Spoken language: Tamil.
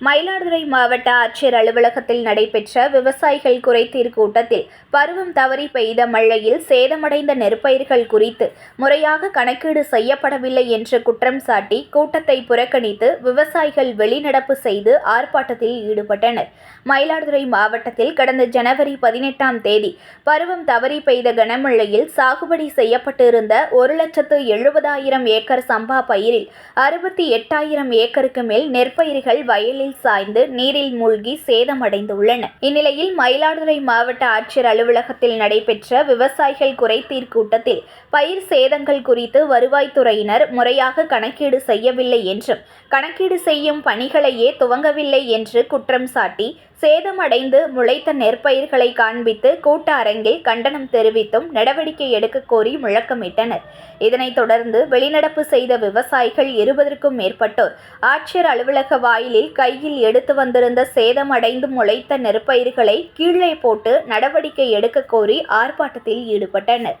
மயிலாடுதுறை மாவட்ட ஆட்சியர் அலுவலகத்தில் நடைபெற்ற விவசாயிகள் குறைதீர் கூட்டத்தில் பருவம் தவறி பெய்த மழையில் சேதமடைந்த நெற்பயிர்கள் குறித்து முறையாக கணக்கீடு செய்யப்படவில்லை என்று குற்றம் சாட்டி கூட்டத்தை புறக்கணித்து விவசாயிகள் வெளிநடப்பு செய்து ஆர்ப்பாட்டத்தில் ஈடுபட்டனர். மயிலாடுதுறை மாவட்டத்தில் கடந்த ஜனவரி பதினெட்டாம் தேதி பருவம் தவறி பெய்த கனமழையில் சாகுபடி செய்யப்பட்டிருந்த ஒரு லட்சத்து எழுபதாயிரம் ஏக்கர் சம்பா பயிரில் அறுபத்தி எட்டாயிரம் ஏக்கருக்கு மேல் நெற்பயிர்கள் வயலில் சாய்ந்து நீரில் மூழ்கி சேதமடைந்துள்ளன. இந்நிலையில் மயிலாடுதுறை மாவட்ட ஆட்சியர் அலுவலகத்தில் நடைபெற்ற விவசாயிகள் குறைதீர் கூட்டத்தில் பயிர் சேதங்கள் குறித்து வருவாய்த்துறையினர் முறையாக கணக்கீடு செய்யவில்லை என்றும் கணக்கீடு செய்யும் பணிகளையே துவங்கவில்லை என்று குற்றம் சாட்டி சேதமடைந்து முளைத்த நெற்பயிர்களை காண்பித்து கூட்ட அரங்கில் கண்டனம் தெரிவித்தும் நடவடிக்கை எடுக்க கோரி முழக்கமிட்டனர். இதனைத் தொடர்ந்து வெளிநடப்பு செய்த விவசாயிகள் இருபதற்கும் மேற்பட்டோர் ஆட்சியர் அலுவலக வாயிலில் கையில் எடுத்து வந்திருந்த சேதமடைந்து முளைத்த நெற்பயிர்களை கீழே போட்டு நடவடிக்கை எடுக்க கோரி ஆர்ப்பாட்டத்தில் ஈடுபட்டனர்.